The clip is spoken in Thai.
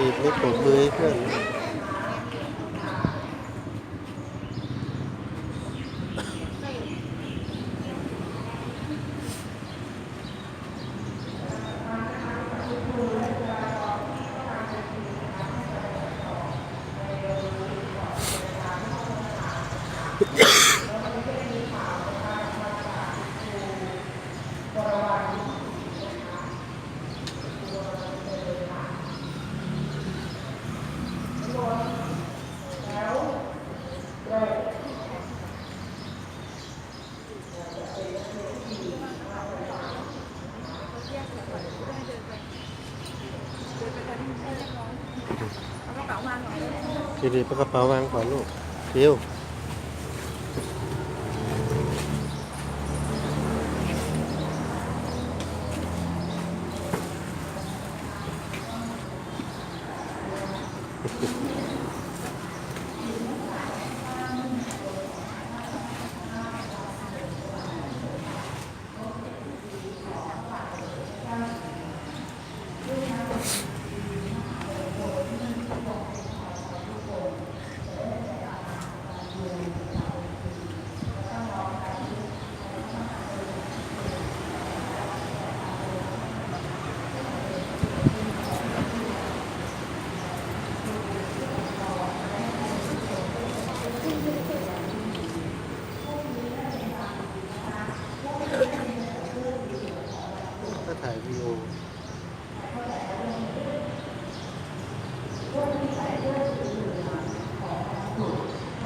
ดีดไม่ปรบมือเพื่อน ดีดีกระเป๋าวางก่อนลูกเดี๋ยว ถ่ายวีดีโอ